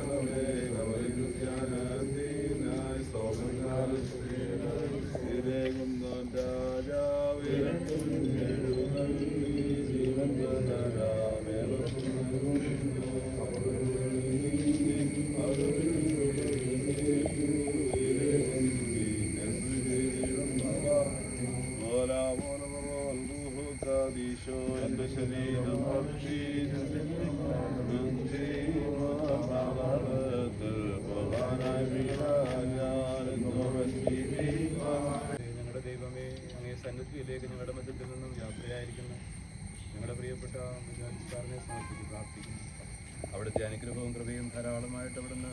Amen. സന്നിധിയിലേക്ക് ഞങ്ങളുടെ മധ്യത്തിൽ നിന്നും യാത്രയായിരിക്കുന്ന. ഞങ്ങളുടെ പ്രിയപ്പെട്ട മുജാഹിദാറിനെ സമർപ്പിച്ച് പ്രാർത്ഥിക്കുന്നു. അവിടുത്തെ അനുഗ്രഹവും കൃപയും ധാരാളമായിട്ട് അവിടുന്ന്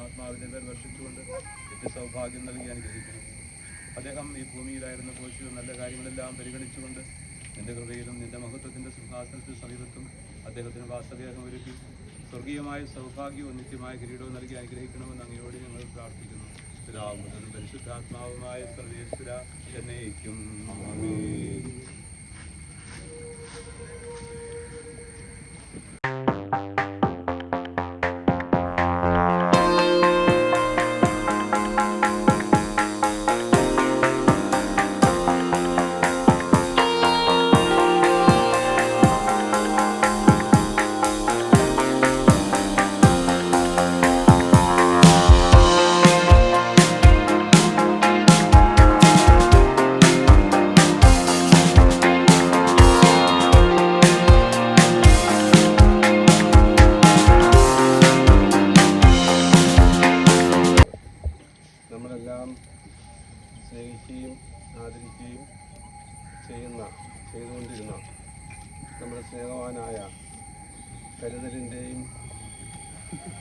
ആത്മാവിനെ പേർ വർഷിച്ചുകൊണ്ട് സൗഭാഗ്യം നൽകി അനുഗ്രഹിക്കുന്നു. അദ്ദേഹം ഈ ഭൂമിയിലായിരുന്ന പോച്ചു നല്ല കാര്യങ്ങളെല്ലാം പരിഗണിച്ചുകൊണ്ട് നിന്റെ കൃപയിലും നിന്റെ മഹത്വത്തിന്റെ സിംഹാസനത്തിൽ സമീപത്തും അദ്ദേഹത്തിന് വാസദേഹം ഒരുക്കി സ്വർഗീയമായ സൗഭാഗ്യവും നിത്യമായ കിരീടവും നൽകി അനുഗ്രഹിക്കണമെന്ന് അങ്ങയോട് ഞങ്ങൾ പ്രാർത്ഥിക്കുന്നു. പിതാവും പരിശുദ്ധാത്മാവുമായ സർവേശ്വര എന്നേക്കും. സ്നേഹിക്കുകയും ആദരിക്കുകയും ചെയ്യുന്ന ചെയ്തുകൊണ്ടിരുന്ന നമ്മുടെ സ്നേഹവാനായ കരുതലിന്റെയും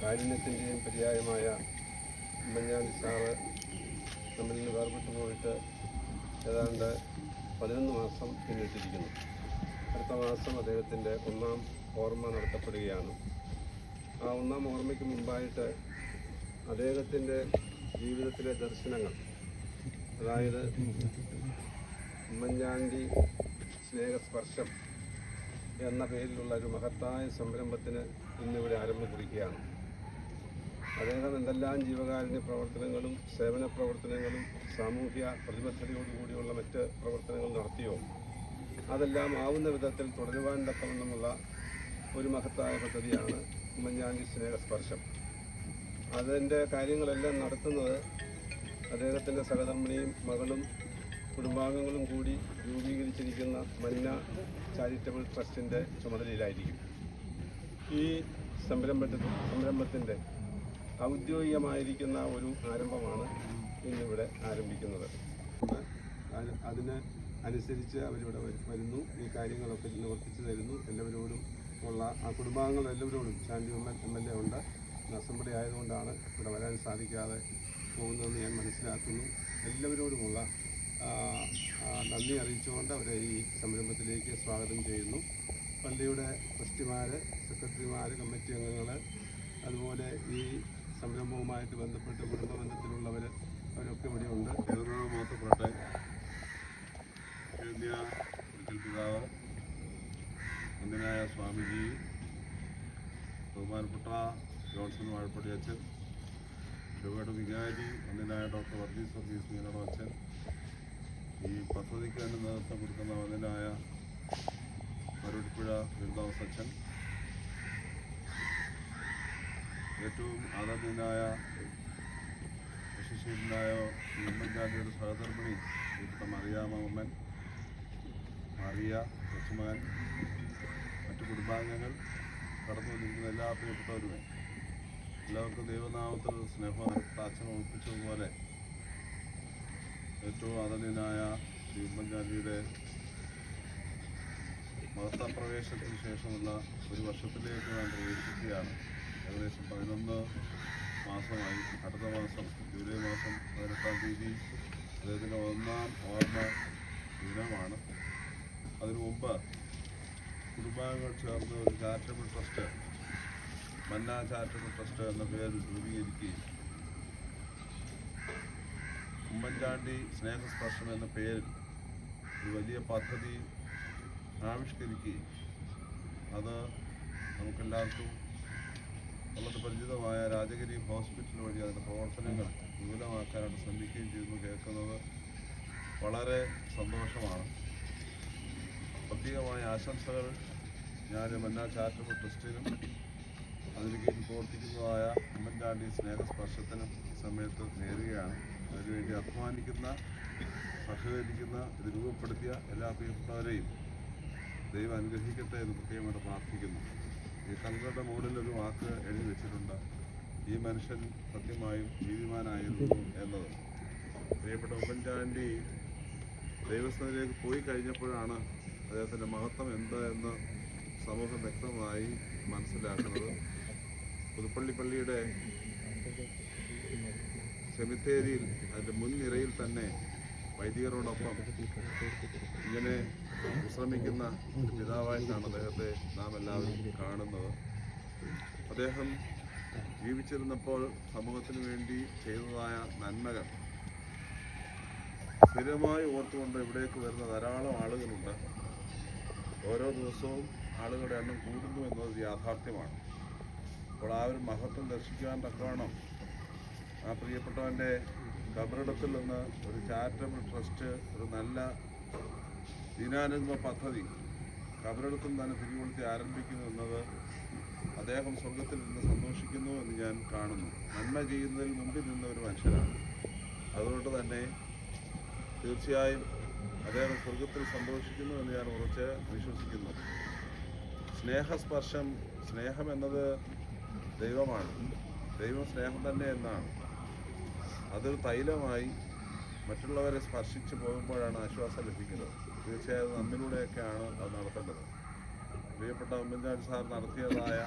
കാരുണ്യത്തിന്റെയും പര്യായമായ ഉമ്മൻചാണ്ടി സാറ് നമ്മിൽ നിന്ന് വേർപെട്ടു പോയിട്ട് ഏതാണ്ട് പതിനൊന്ന് മാസം പിന്നിട്ടിരിക്കുന്നു. അടുത്ത മാസം അദ്ദേഹത്തിന്റെ ഒന്നാം ഓർമ്മ നടത്തപ്പെടുകയാണ്. ആ ഒന്നാം ഓർമ്മയ്ക്ക് മുമ്പായിട്ട് അദ്ദേഹത്തിന്റെ ജീവിതത്തിലെ ദർശനങ്ങൾ അതായത് ഉമ്മൻചാണ്ടി സ്നേഹസ്പർശം എന്ന പേരിലുള്ള ഒരു മഹത്തായ സംരംഭത്തിന് ഇന്നിവിടെ ആരംഭം കുറിക്കുകയാണ്. അദ്ദേഹം എന്തെല്ലാം ജീവകാരുണ്യ പ്രവർത്തനങ്ങളും സേവന പ്രവർത്തനങ്ങളും സാമൂഹ്യ പ്രതിബദ്ധതയോടുകൂടിയുള്ള മറ്റ് പ്രവർത്തനങ്ങൾ നടത്തിയോ അതെല്ലാം ആവുന്ന വിധത്തിൽ തുടരുവാൻ തക്കമെന്നുമുള്ള ഒരു മഹത്തായ പദ്ധതിയാണ് ഉമ്മൻചാണ്ടി സ്നേഹസ്പർശം. അതിന്റെ കാര്യങ്ങളെല്ലാം നടത്തുന്നത് അദ്ദേഹത്തിന്റെ സഹധർമ്മിണിയും മകളും കുടുംബാംഗങ്ങളും കൂടി രൂപീകരിച്ചിരിക്കുന്ന മന്ന ചാരിറ്റബിൾ ട്രസ്റ്റിന്റെ ചുമതലയിലായിരിക്കും. ഈ സംരംഭത്തിൽ സംരംഭത്തിന്റെ ഔദ്യോഗികമായിരിക്കുന്ന ഒരു ആരംഭമാണ് ഇന്നിവിടെ ആരംഭിക്കുന്നത്. അത് അതിന് അനുസരിച്ച് അവരിവിടെ വരു- വരുന്നു. ഈ കാര്യങ്ങളൊക്കെ നിവർത്തിച്ചു തരുന്നു. എല്ലാവരോടും ഉള്ള ആ കുടുംബാംഗങ്ങൾ എല്ലാവരോടും ശാന്തി എം എൽ എം ഉണ്ട്. അസംബ്ലി ആയതുകൊണ്ടാണ് ഇവിടെ വരാൻ സാധിക്കാതെ പോകുന്നതെന്ന് ഞാൻ മനസ്സിലാക്കുന്നു. എല്ലാവരോടുമുള്ള നന്ദി അറിയിച്ചുകൊണ്ട് അവരെ ഈ സംരംഭത്തിലേക്ക് സ്വാഗതം ചെയ്യുന്നു. പള്ളിയുടെ ട്രസ്റ്റിമാർ സെക്രട്ടറിമാർ കമ്മിറ്റി അംഗങ്ങൾ അതുപോലെ ഈ സംരംഭവുമായിട്ട് ബന്ധപ്പെട്ട് കുടുംബ ബന്ധത്തിലുള്ളവർ അവരൊക്കെ ഇവിടെ ഉണ്ട്. ദൈവനാമം മാത്രപ്പെട്ടെ ഒരിക്കൽ പിതാവ് സ്വാമിജി ബഹുമാനപ്പെട്ട ജോൺസൺ വാഴപ്പള്ളി അച്ഛൻ രൂപയുടെ വികാരി ഒന്നിനായ ഡോക്ടർ വർഗീസ് വർഗീസ് മീനോട് അച്ഛൻ. ഈ പദ്ധതിക്ക് തന്നെ നേതൃത്വം കൊടുക്കുന്ന ഒന്നിനായ മരുടിപ്പുഴ ബിരുദാവസ് അച്ഛൻ. ഏറ്റവും ആദരണീയനായ ശിശീലനായ ഉമ്മൻചാണ്ടിയുടെ സഹധർമ്മിണി ഇപ്പം അറിയാമ മറിയാമ്മൻ മറിയ കൊച്ചുമകൻ മറ്റു കുടുംബാംഗങ്ങൾ കടന്നു വന്നിരിക്കുന്ന എല്ലാ പ്രിയപ്പെട്ടവരുമേ. എല്ലാവർക്കും ദൈവനാമത്തിൽ സ്നേഹം അച്ഛൻ ഒളിപ്പിച്ചതുപോലെ ഏറ്റവും ആദരണീയനായ ഉമ്മൻചാണ്ടിയുടെ മതപ്രവേശത്തിന് ശേഷമുള്ള ഒരു വർഷത്തിലേക്ക് നാം പ്രവേശിക്കുകയാണ്. ഏകദേശം പതിനൊന്ന് മാസമായി. അടുത്ത മാസം ജൂലൈ മാസം പതിനെട്ടാം തീയതി അദ്ദേഹത്തിന്റെ ഒന്നാം ഓർമ്മ ദിനമാണ്. അതിനു മുമ്പ് കുടുംബാംഗങ്ങൾ ചേർന്ന് ഒരു charitable trust Manna charitable trust എന്ന പേരിൽ രൂപീകരിക്കുകയും ഉമ്മൻചാണ്ടി സ്നേഹസ്പർശം എന്ന പേരിൽ ഒരു വലിയ പദ്ധതി ആവിഷ്കരിക്കുകയും അത് നമുക്കെല്ലാവർക്കും വളരെ പരിചിതമായ രാജഗിരി ഹോസ്പിറ്റൽ വഴി അതിന്റെ പ്രവർത്തനങ്ങൾ വിപുലമാക്കാനായിട്ട് ശ്രമിക്കുകയും ചെയ്യുന്നു കേൾക്കുന്നത് വളരെ സന്തോഷമാണ്. പ്രത്യേകമായ ആശംസകൾ ഞാൻ മന്നാ ചാരിറ്റബിൾ ട്രസ്റ്റിനും അതിന് കീഴിൽ പ്രവർത്തിക്കുന്നതായ ഉമ്മൻചാണ്ടി സ്നേഹസ്പർശത്തിനും സമയത്ത് നേരുകയാണ്. അതിനുവേണ്ടി അധ്വാനിക്കുന്ന സഹകരിക്കുന്ന രൂപപ്പെടുത്തിയ എല്ലാ പ്രിയപ്പെട്ടവരെയും ദൈവം അനുഗ്രഹിക്കട്ടെ എന്ന് പ്രത്യേകമായിട്ട് പ്രാർത്ഥിക്കുന്നു. ഈ കൽകളുടെ മുകളിൽ ഒരു വാക്ക് എഴുതി വെച്ചിട്ടുണ്ട്. ഈ മനുഷ്യൻ സത്യമായും നീതിമാനായിരുന്നു എന്നത്. പ്രിയപ്പെട്ട ഉമ്മൻചാണ്ടി ദൈവസ്ഥാനിലേക്ക് പോയി കഴിഞ്ഞപ്പോഴാണ് അദ്ദേഹത്തിന്റെ മഹത്വം എന്ത് എന്ന് സമൂഹം വ്യക്തമായി മനസ്സിലാക്കുന്നത്. പുതുപ്പള്ളി പള്ളിയുടെ സെമിത്തേരിയിൽ അതിന്റെ മുൻനിരയിൽ തന്നെ വൈദികരോടൊപ്പം ഇങ്ങനെ വിശ്രമിക്കുന്ന ഒരു പിതാവായിട്ടാണ് അദ്ദേഹത്തെ നാം എല്ലാവരും കാണുന്നത്. അദ്ദേഹം ജീവിച്ചിരുന്നപ്പോൾ സമൂഹത്തിന് വേണ്ടി ചെയ്തതായ നന്മകൾ. സ്ഥിരമായി ഓർത്തുകൊണ്ട് ഇവിടേക്ക് വരുന്ന ധാരാളം ആളുകളുണ്ട്. ഓരോ ദിവസവും ആളുകളുടെ എണ്ണം കൂടുന്നു എന്നത് യാഥാർത്ഥ്യമാണ്. അപ്പോൾ ആ ഒരു മഹത്വം ദർശിക്കുവാൻ തക്കവണ്ണം ആ പ്രിയപ്പെട്ടവന്റെ കബറിടത്തിൽ നിന്ന് ഒരു ചാരിറ്റബിൾ ട്രസ്റ്റ് ഒരു നല്ല ദിനാനുഗമ പദ്ധതി കബറിടത്തിൽ തന്നെ തിരികൊളുത്തി ആരംഭിക്കുന്നു എന്നത് അദ്ദേഹം സ്വർഗത്തിൽ നിന്ന് സന്തോഷിക്കുന്നു എന്ന് ഞാൻ കാണുന്നു. നന്മ ചെയ്യുന്നതിൽ മുമ്പിൽ നിന്ന ഒരു മനുഷ്യനാണ്. അതുകൊണ്ട് തന്നെ തീർച്ചയായും അദ്ദേഹം സ്വർഗത്തിൽ സന്തോഷിക്കുന്നു എന്ന് ഞാൻ ഉറച്ച് വിശ്വസിക്കുന്നു. സ്നേഹസ്പർശം സ്നേഹം എന്നത് ദൈവമാണ്. ദൈവം സ്നേഹം തന്നെ എന്നാണ്. അതൊരു തൈലമായി മറ്റുള്ളവരെ സ്പർശിച്ചു പോകുമ്പോഴാണ് ആശ്വാസം ലഭിക്കുന്നത്. തീർച്ചയായും നമ്മിലൂടെയൊക്കെയാണ് അത് നടത്തേണ്ടത്. പ്രിയപ്പെട്ട ഉമ്മൻചാണ്ടി സാർ നടത്തിയതായ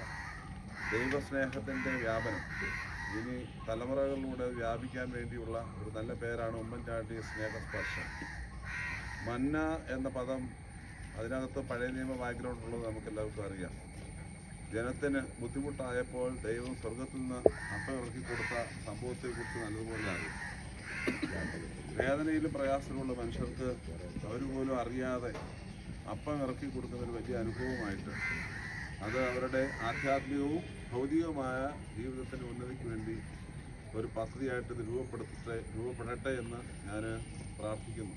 ദൈവസ്നേഹത്തിന്റെ വ്യാപനം. ഇനി തലമുറകളിലൂടെ വ്യാപിക്കാൻ വേണ്ടിയുള്ള ഒരു നല്ല പേരാണ് ഉമ്മൻചാണ്ടി സ്നേഹസ്പർശം. മന്ന എന്ന പദം അതിനകത്ത് പഴയ നിയമ ബാക്ക്ഗ്രൗണ്ട് ഉള്ളത് നമുക്കെല്ലാവർക്കും അറിയാം. ജനത്തിന് ബുദ്ധിമുട്ടായപ്പോൾ ദൈവം സ്വർഗത്തിൽ നിന്ന് അപ്പം ഇറക്കി കൊടുത്ത സംഭവത്തെക്കുറിച്ച് നല്ലതുപോലെ അറിയും. വേദനയിലും പ്രയാസമുള്ള മനുഷ്യർക്ക് അവർ പോലും അറിയാതെ അപ്പം ഇറക്കി കൊടുക്കുന്നൊരു വലിയ അനുഭവമായിട്ട് അത് അവരുടെ ആധ്യാത്മികവും ഭൗതികവുമായ ജീവിതത്തിന്റെ ഉന്നതിക്ക് വേണ്ടി ഒരു പദ്ധതിയായിട്ട് ഇത് രൂപപ്പെടുത്തട്ടെ രൂപപ്പെടട്ടെ എന്ന് ഞാൻ പ്രാർത്ഥിക്കുന്നു.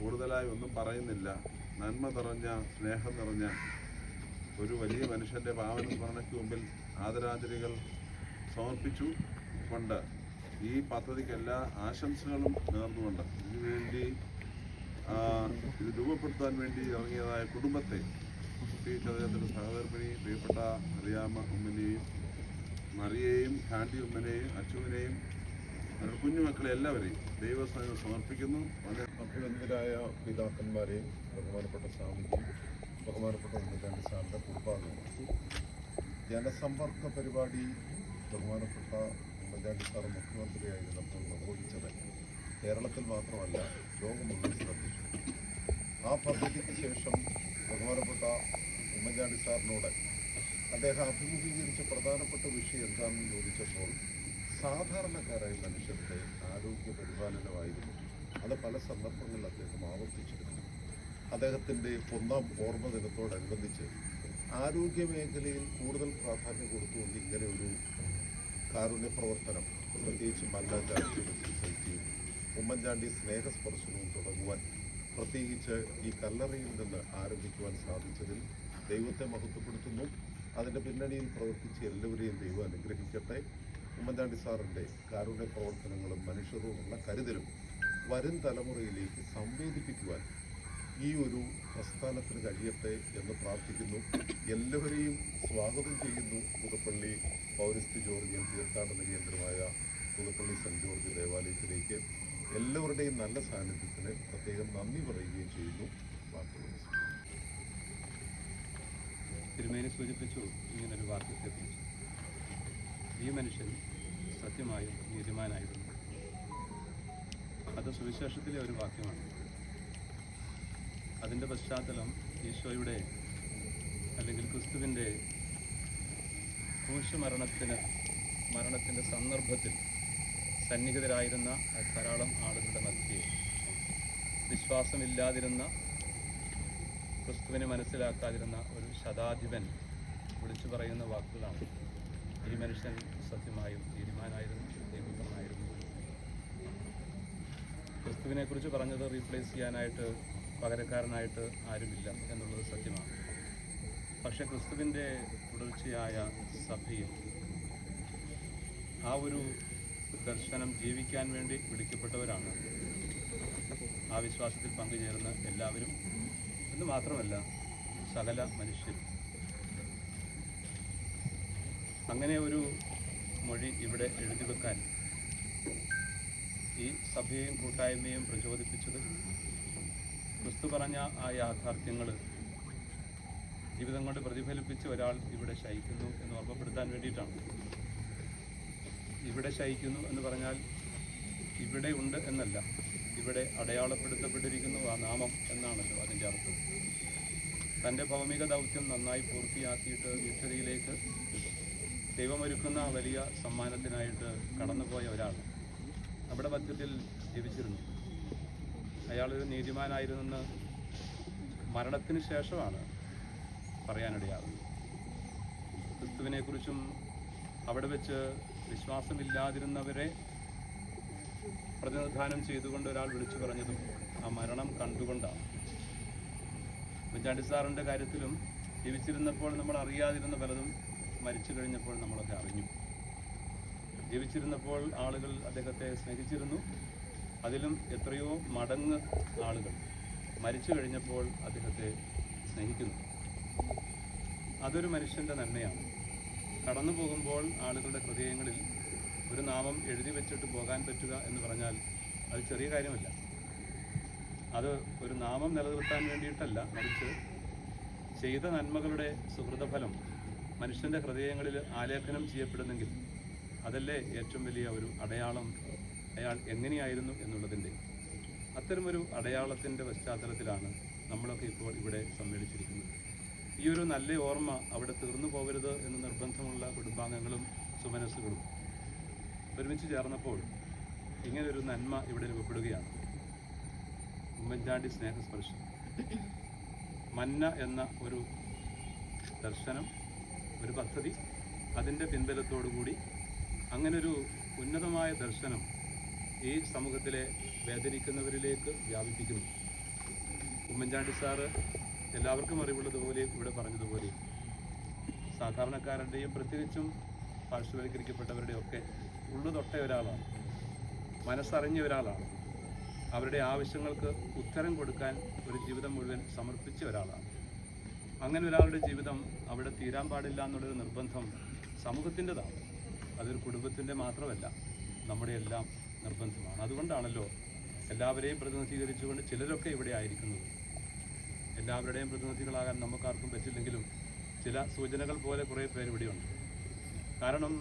കൂടുതലായി ഒന്നും പറയുന്നില്ല. നന്മ നിറഞ്ഞ സ്നേഹം നിറഞ്ഞ ഒരു വലിയ മനുഷ്യന്റെ പാവന സ്മരണയ്ക്ക് മുമ്പിൽ ആദരാഞ്ജലികൾ സമർപ്പിച്ചു കൊണ്ട് ഈ പദ്ധതിക്ക് എല്ലാ ആശംസകളും നേർന്നുകൊണ്ട് ഇതിനുവേണ്ടി ഇത് രൂപപ്പെടുത്താൻ വേണ്ടി ഇറങ്ങിയതായ കുടുംബത്തെ പ്രത്യേകിച്ച് ചതുരത്തിന്റെ സഹധർമ്മിണി പ്രിയപ്പെട്ട അറിയാമ ഉമ്മനെയും മറിയെയും ഹാൻഡി ഉമ്മനെയും അച്ചുവിനെയും അവരുടെ കുഞ്ഞുമക്കളെ എല്ലാവരെയും ദൈവസ്ഥാനം സമർപ്പിക്കുന്നു. വളരെ അഭിനന്ദരായ പിതാക്കന്മാരെയും ബഹുമാനപ്പെട്ട സ്വാമിക്കും ബഹുമാനപ്പെട്ട ഉമ്മൻചാണ്ടി സാറിന്റെ കുടുംബാംഗങ്ങൾ ജനസമ്പർക്ക പരിപാടി ബഹുമാനപ്പെട്ട ഉമ്മൻചാണ്ടി സാർ മുഖ്യമന്ത്രിയായിരുന്നപ്പോൾ നിർവഹിച്ചത് കേരളത്തിൽ മാത്രമല്ല ലോകം മുഴുവൻ ശ്രദ്ധിച്ചു. ആ പദ്ധതിക്ക് ശേഷം ബഹുമാനപ്പെട്ട ഉമ്മൻചാണ്ടി സാറിനോട് അദ്ദേഹം അഭിമുഖീകരിച്ച പ്രധാനപ്പെട്ട വിഷയം എന്താണെന്ന് ചോദിച്ചപ്പോൾ സാധാരണക്കാരായ മനുഷ്യരുടെ ആരോഗ്യ പരിപാലനമായിരുന്നു. അത് പല സന്ദർഭങ്ങളിൽ അദ്ദേഹം ആവർത്തിച്ചിരുന്നു. അദ്ദേഹത്തിന്റെ ഒന്നാം ഓർമ്മ ദിനത്തോടനുബന്ധിച്ച് ആരോഗ്യ മേഖലയിൽ കൂടുതൽ പ്രാധാന്യം കൊടുത്തുകൊണ്ട് ഇങ്ങനെ ഒരു കാരുണ്യ പ്രവർത്തനം പ്രത്യേകിച്ച് മല്ല ചാരിറ്റബിൾ ഉമ്മൻചാണ്ടി സ്നേഹസ്പർശനവും തുടങ്ങുവാൻ പ്രത്യേകിച്ച് ഈ കല്ലറയിൽ നിന്ന് ആരംഭിക്കുവാൻ സാധിച്ചതിൽ ദൈവത്തെ മഹത്വപ്പെടുത്തുന്നു. അതിന്റെ പിന്നണിയിൽ പ്രവർത്തിച്ച് എല്ലാവരെയും ദൈവം അനുഗ്രഹിക്കട്ടെ. ഉമ്മൻചാണ്ടി സാറിന്റെ കാരുണ്യ പ്രവർത്തനങ്ങളും മനുഷ്യരോടുള്ള കരുതലും വരും തലമുറയിലേക്ക് സംവേദിപ്പിക്കുവാൻ ഈ ഒരു പ്രസ്ഥാനത്തിന് കഴിയട്ടെ എന്ന് പ്രാർത്ഥിക്കുന്നു. എല്ലാവരെയും സ്വാഗതം ചെയ്യുന്നു. പുതുപ്പള്ളി പൗരസ്ത്യ ജോർജിയൻ തീർത്ഥാടന കേന്ദ്രമായ പുതുപ്പള്ളി സെന്റ് ജോർജ് ദേവാലയത്തിലേക്ക് എല്ലാവരുടെയും നല്ല സാന്നിധ്യത്തിന് പ്രത്യേകം നന്ദി പറയുകയും ചെയ്യുന്നു. തിരുമേനി സൂചിപ്പിച്ചു ഇങ്ങനൊരു വാർദ്ധക്യത്തെക്കുറിച്ച് ഈ മനുഷ്യൻ സത്യമായും നീതിമാനായിരുന്നു. അത് സുവിശേഷത്തിലെ ഒരു വാക്യമാണ്. അതിന്റെ പശ്ചാത്തലം ഈശോയുടെ അല്ലെങ്കിൽ ക്രിസ്തുവിന്റെ ക്രൂശ് മരണത്തിന് മരണത്തിന്റെ സന്ദർഭത്തിൽ സന്നിഹിതരായിരുന്ന ധാരാളം ആളുകളുടെ മധ്യേ വിശ്വാസമില്ലാതിരുന്ന ക്രിസ്തുവിനെ മനസ്സിലാക്കാതിരുന്ന ഒരു ശതാധിപൻ വിളിച്ചു പറയുന്ന വാക്കുകളാണ് ഈ മനുഷ്യൻ സത്യമായും തീരുമാനമായിരുന്നു ദൈവപുത്രനായിരുന്നു. ക്രിസ്തുവിനെക്കുറിച്ച് പറഞ്ഞത് റീപ്ലേസ് ചെയ്യാനായിട്ട് പകരക്കാരനായിട്ട് ആരുമില്ല എന്നുള്ളത് സത്യമാണ്. പക്ഷെ ക്രിസ്തുവിന്റെ തുടർച്ചയായ സഭയിൽ ആ ഒരു ദർശനം ജീവിക്കാൻ വേണ്ടി വിളിക്കപ്പെട്ടവരാണ് ആ വിശ്വാസത്തിൽ പങ്കുചേരുന്ന എല്ലാവരും. എന്ന് മാത്രമല്ല സകല മനുഷ്യരും. അങ്ങനെ ഒരു മൊഴി ഇവിടെ എഴുതി വെക്കാൻ ഈ സഭയെയും കൂട്ടായ്മയും പ്രചോദിപ്പിച്ചത് ക്രിസ്തു പറഞ്ഞ ആ യാഥാർത്ഥ്യങ്ങൾ ജീവിതം കൊണ്ട് പ്രതിഫലിപ്പിച്ച് ഒരാൾ ഇവിടെ ശയിക്കുന്നു എന്ന് ഓർമ്മപ്പെടുത്താൻ വേണ്ടിയിട്ടാണ്. ഇവിടെ ശയിക്കുന്നു എന്ന് പറഞ്ഞാൽ ഇവിടെ ഉണ്ട് എന്നല്ല. ഇവിടെ അടയാളപ്പെടുത്തപ്പെട്ടിരിക്കുന്നു ആ നാമം എന്നാണല്ലോ അതിന്റെ അർത്ഥം. തന്റെ ഭൗമിക ദൗത്യം നന്നായി പൂർത്തിയാക്കിയിട്ട് നിത്യതയിലേക്ക് ദൈവമൊരുക്കുന്ന വലിയ സമ്മാനത്തിനായിട്ട് കടന്നുപോയ ഒരാൾ. നമ്മുടെ മധ്യത്തിൽ ജീവിച്ചിരുന്നു. അയാളൊരു നീതിമാനായിരുന്നെന്ന് മരണത്തിന് ശേഷമാണ് പറയാനിടയാകുന്നത് ക്രിസ്തുവിനെക്കുറിച്ചും അവിടെ വെച്ച് വിശ്വാസമില്ലാതിരുന്നവരെ പ്രതിനിധാനം ചെയ്തുകൊണ്ട് ഒരാൾ വിളിച്ചു പറഞ്ഞതും ആ മരണം കണ്ടുകൊണ്ടാണ്. ഉമ്മൻചാണ്ടി സാറിന്റെ കാര്യത്തിലും ജീവിച്ചിരുന്നപ്പോൾ നമ്മൾ അറിയാതിരുന്ന പലതും മരിച്ചു കഴിഞ്ഞപ്പോൾ നമ്മളൊക്കെ അറിഞ്ഞു. ജീവിച്ചിരുന്നപ്പോൾ ആളുകൾ അദ്ദേഹത്തെ സ്നേഹിച്ചിരുന്നു. അതിലും എത്രയോ മടങ്ങ് ആളുകൾ മരിച്ചു കഴിഞ്ഞപ്പോൾ അദ്ദേഹത്തെ സ്നേഹിക്കുന്നു. അതൊരു മനുഷ്യന്റെ നന്മയാണ്. കടന്നു പോകുമ്പോൾ ആളുകളുടെ ഹൃദയങ്ങളിൽ ഒരു നാമം എഴുതി വെച്ചിട്ട് പോകാൻ പറ്റുക എന്ന് പറഞ്ഞാൽ അത് ചെറിയ കാര്യമല്ല. അത് ഒരു നാമം നിലനിർത്താൻ വേണ്ടിയിട്ടല്ല മറിച്ച് ചെയ്ത നന്മകളുടെ സുഹൃതഫലം മനുഷ്യന്റെ ഹൃദയങ്ങളിൽ ആലേഖനം ചെയ്യപ്പെടുന്നെങ്കിൽ അതല്ലേ ഏറ്റവും വലിയ ഒരു അടയാളം അയാൾ എങ്ങനെയായിരുന്നു എന്നുള്ളതിന്റെ അത്തരമൊരു അടയാളത്തിന്റെ പശ്ചാത്തലത്തിലാണ് നമ്മളൊക്കെ ഇപ്പോൾ ഇവിടെ സമ്മേളിച്ചിരിക്കുന്നത്. ഈ ഒരു നല്ല ഓർമ്മ അവിടെ തീർന്നു പോകരുത് എന്ന് നിർബന്ധമുള്ള കുടുംബാംഗങ്ങളും സുമനസ്സുകളും ഒരുമിച്ച് ചേർന്നപ്പോൾ ഇങ്ങനൊരു നന്മ ഇവിടെ രൂപപ്പെടുകയാണ്. ഉമ്മൻചാണ്ടി സ്നേഹസ്പർശം. മന്ന എന്ന ഒരു ദർശനം ഒരു പദ്ധതി അതിന്റെ പിൻബലത്തോടുകൂടി അങ്ങനൊരു ഉന്നതമായ ദർശനം ഈ സമൂഹത്തിലെ വേദനിക്കുന്നവരിലേക്ക് വ്യാപിപ്പിക്കുന്നു. ഉമ്മൻചാണ്ടി സാറ് എല്ലാവർക്കും അറിവുള്ളതുപോലെ ഇവിടെ പറഞ്ഞതുപോലെ സാധാരണക്കാരുടെയും പ്രത്യേകിച്ചും പാർശ്വവൽക്കരിക്കപ്പെട്ടവരുടെയും ഒക്കെ ഉള്ളു തൊട്ട ഒരാളാണ്. മനസ്സറിഞ്ഞ ഒരാളാണ്. അവരുടെ ആവശ്യങ്ങൾക്ക് ഉത്തരം കൊടുക്കാൻ ഒരു ജീവിതം മുഴുവൻ സമർപ്പിച്ച ഒരാളാണ്. അങ്ങനെ ഒരാളുടെ ജീവിതം അവിടെ തീരാൻ പാടില്ല എന്നുള്ളൊരു നിർബന്ധം സമൂഹത്തിന്റെതാണ്. അതൊരു കുടുംബത്തിന്റെ മാത്രമല്ല നമ്മുടെ എല്ലാം. നിർബന്ധമാണ്. അതുകൊണ്ടാണല്ലോ എല്ലാവരെയും പ്രതിനിധീകരിച്ചുകൊണ്ട് ചിലരൊക്കെ ഇവിടെ ആയിരിക്കുന്നത്. എല്ലാവരുടെയും പ്രതിനിധികളാകാൻ നമുക്കാർക്കും പറ്റില്ലെങ്കിലും ചില സൂചനകൾ പോലെ കുറേ പേര് ഇവിടെയുണ്ട്. കാരണം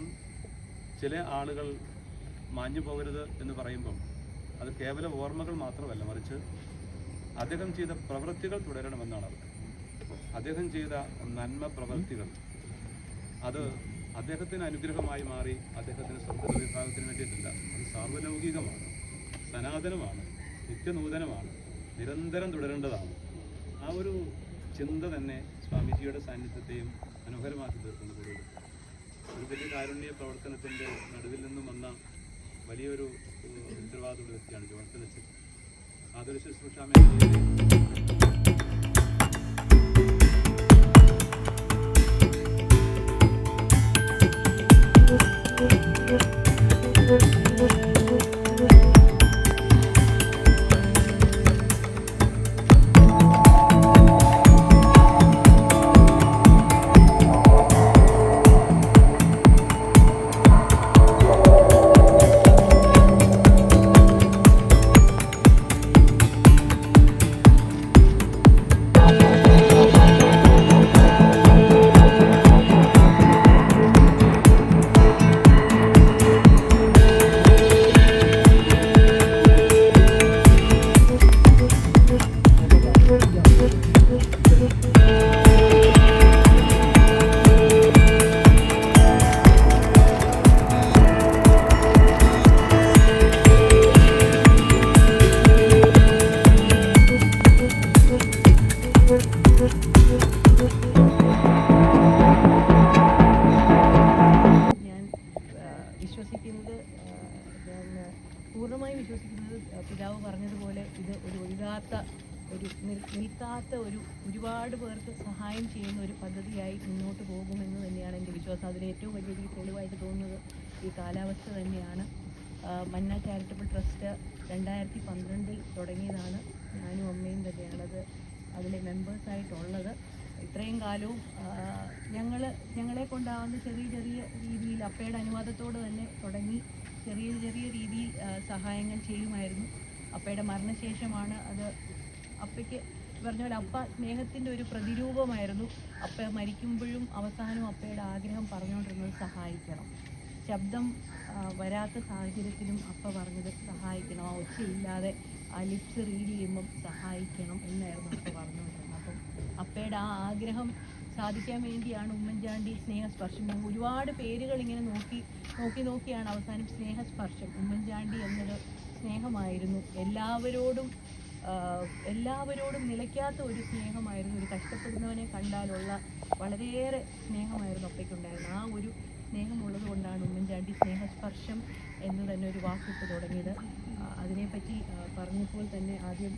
ചില ആളുകൾ മാഞ്ഞു പോകരുത് എന്ന് പറയുമ്പം അത് കേവലം ഓർമ്മകൾ മാത്രമല്ല മറിച്ച് അദ്ദേഹം ചെയ്ത പ്രവൃത്തികൾ തുടരണമെന്നാണ് അർത്ഥം അദ്ദേഹം ചെയ്ത നന്മ പ്രവൃത്തികൾ. അത് അദ്ദേഹത്തിന് അനുഗ്രഹമായി മാറി അദ്ദേഹത്തിന് സ്വന്തം വിഭാഗത്തിന് വേണ്ടിയിട്ടില്ല. അത് സാർവലൗകികമാണ് സനാതനമാണ് നിത്യനൂതനമാണ് നിരന്തരം തുടരേണ്ടതാണ്. ആ ഒരു ചിന്ത തന്നെ സ്വാമിജിയുടെ സാന്നിധ്യത്തെയും മനോഹരമാക്കി തീർക്കുന്നു ഒരു വലിയ കാരുണ്യ പ്രവർത്തനത്തിന്റെ നടുവിൽ നിന്നും വന്ന വലിയൊരു ഏഹ്, ഉത്തരവാദിത്തമുള്ള വ്യക്തിയാണ് ജോൺസൺ ആദർശ ശുശ്രൂഷ മേഖലയിലെ എനിക്ക് തെളിവായിട്ട് തോന്നുന്നത് ഈ കാലാവസ്ഥ തന്നെയാണ്. മന്ന ചാരിറ്റബിൾ ട്രസ്റ്റ് രണ്ടായിരത്തി പന്ത്രണ്ടിൽ തുടങ്ങിയതാണ് ഞാനും അമ്മയും തന്നെയാണത് അതിലെ മെമ്പേഴ്സായിട്ടുള്ളത് ഇത്രയും കാലവും ഞങ്ങൾ ഞങ്ങളെ കൊണ്ടാവുന്ന ചെറിയ ചെറിയ രീതിയിൽ അപ്പയുടെ അനുവാദത്തോട് തന്നെ തുടങ്ങി ചെറിയ ചെറിയ രീതിയിൽ സഹായങ്ങൾ ചെയ്യുമായിരുന്നു. അപ്പയുടെ മരണശേഷമാണ് അത് അപ്പയ്ക്ക് പറഞ്ഞ പോലെ അപ്പ സ്നേഹത്തിന്റെ ഒരു പ്രതിരൂപമായിരുന്നു. അപ്പ മരിക്കുമ്പോഴും അവസാനം അപ്പയുടെ ആഗ്രഹം പറഞ്ഞുകൊണ്ടിരുന്നത് സഹായിക്കണം. ശബ്ദം വരാത്ത സാഹചര്യത്തിലും അപ്പ പറഞ്ഞത് സഹായിക്കണം. ആ ഒച്ചയില്ലാതെ ആ ലിപ്സ് റീഡ് ചെയ്യുമ്പം സഹായിക്കണം എന്നായിരുന്നു അപ്പ പറഞ്ഞുകൊണ്ടിരുന്നത്. അപ്പം അപ്പയുടെ ആ ആഗ്രഹം സാധിക്കാൻ വേണ്ടിയാണ് ഉമ്മൻചാണ്ടി സ്നേഹസ്പർശം. ഒരുപാട് പേരുകൾ ഇങ്ങനെ നോക്കി നോക്കി നോക്കിയാണ് അവസാനം സ്നേഹസ്പർശം. ഉമ്മൻചാണ്ടി എന്നത് സ്നേഹമായിരുന്നു. എല്ലാവരോടും എല്ലാവരോടും നിലയ്ക്കാത്ത ഒരു സ്നേഹമായിരുന്നു. ഒരു കഷ്ടപ്പെടുന്നവനെ കണ്ടാലുള്ള വളരെയേറെ സ്നേഹമായിരുന്നു ഒപ്പയ്ക്കുണ്ടായിരുന്നത് ആ ഒരു സ്നേഹമുള്ളത് കൊണ്ടാണ് ഉമ്മൻചാണ്ടി സ്നേഹസ്പർശം എന്ന് തന്നെ ഒരു വാക്കിട്ട് തുടങ്ങിയത്. അതിനെപ്പറ്റി പറഞ്ഞപ്പോൾ തന്നെ ആദ്യം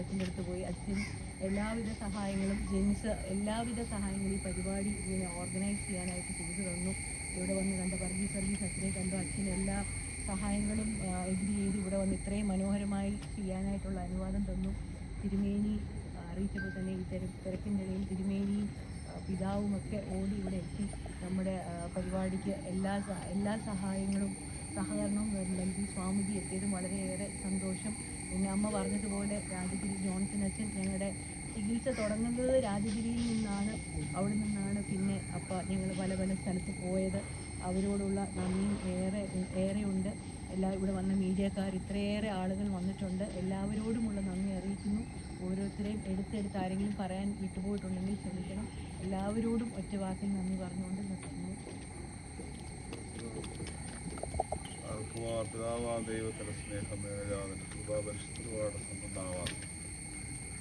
അച്ഛന്റെ അടുത്ത് പോയി. അച്ഛൻ എല്ലാവിധ സഹായങ്ങളും ജെൻസ് എല്ലാവിധ സഹായങ്ങളും ഈ പരിപാടി ഇങ്ങനെ ഓർഗനൈസ് ചെയ്യാനായിട്ട് ചെയ്തു തന്നു. ഇവിടെ വന്ന് കണ്ട വർഗീസ് സർവീസ് അച്ഛനെ കണ്ടു. അച്ഛൻ എല്ലാ സഹായങ്ങളും എഗ്രി ചെയ്ത് ഇവിടെ വന്ന് ഇത്രയും മനോഹരമായി ചെയ്യാനായിട്ടുള്ള അനുവാദം തന്നു. തിരുമേനി അറിയിച്ചപ്പോൾ തന്നെ ഈ തിര തിരക്കിന്റെ തിരുമേനി പിതാവുമൊക്കെ ഓടി ഇവിടെ എത്തി. നമ്മുടെ പരിപാടിക്ക് എല്ലാ എല്ലാ സഹായങ്ങളും സഹകരണവും നൽകി സ്വാമിജി എത്തിയതും വളരെയേറെ സന്തോഷം. പിന്നെ അമ്മ പറഞ്ഞതുപോലെ രാജഗിരി ജോൺസൺ അച്ഛൻ ഞങ്ങളുടെ ചികിത്സ തുടങ്ങുന്നത് രാജഗിരിയിൽ നിന്നാണ് അവിടെ നിന്നാണ്. പിന്നെ അപ്പോൾ ഞങ്ങൾ പല പല സ്ഥലത്ത് പോയത്. അവരോടുള്ള നന്ദിയും ഏറെ ഏറെയുണ്ട്. എല്ലാ ഇവിടെ വന്ന മീഡിയക്കാർ ഇത്രയേറെ ആളുകൾ വന്നിട്ടുണ്ട്. എല്ലാവരോടുമുള്ള നന്ദി അറിയിക്കുന്നു. ഓരോരുത്തരെയും എടുത്തെടുത്ത് ആരെങ്കിലും പറയാൻ വിട്ടുപോയിട്ടുണ്ടെങ്കിൽ ക്ഷമിക്കണം. എല്ലാവരോടും ഒറ്റ വാക്കിൽ നന്ദി പറഞ്ഞുകൊണ്ട് നിർത്തുന്നു. സ്നേഹം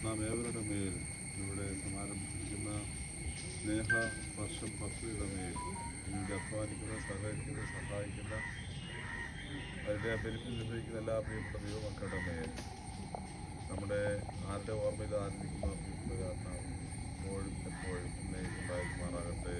നാം ഏവരുടെ മേൽ ഇവിടെ സമാരംഭിച്ചിരിക്കുന്ന സ്നേഹ വർഷം പദ്ധതിയുടെ മേൽ ഇതിൽ അധ്വാനിക്കുന്ന സഹകരിക്കുന്ന സഹായിക്കുന്ന അതിന്റെ ബെനിഫിറ്റ് ലഭിക്കുന്ന എല്ലാ പ്രിയപ്പെട്ട ദൈവമക്കളുടെ മേൽ നമ്മുടെ ആരുടെ ഓർമ്മയിൽ ആരംഭിക്കുന്ന പ്രിയപ്പെട്ട കാരണം എപ്പോഴും എപ്പോഴും ഉണ്ടായിരിക്കുമാറാകട്ടെ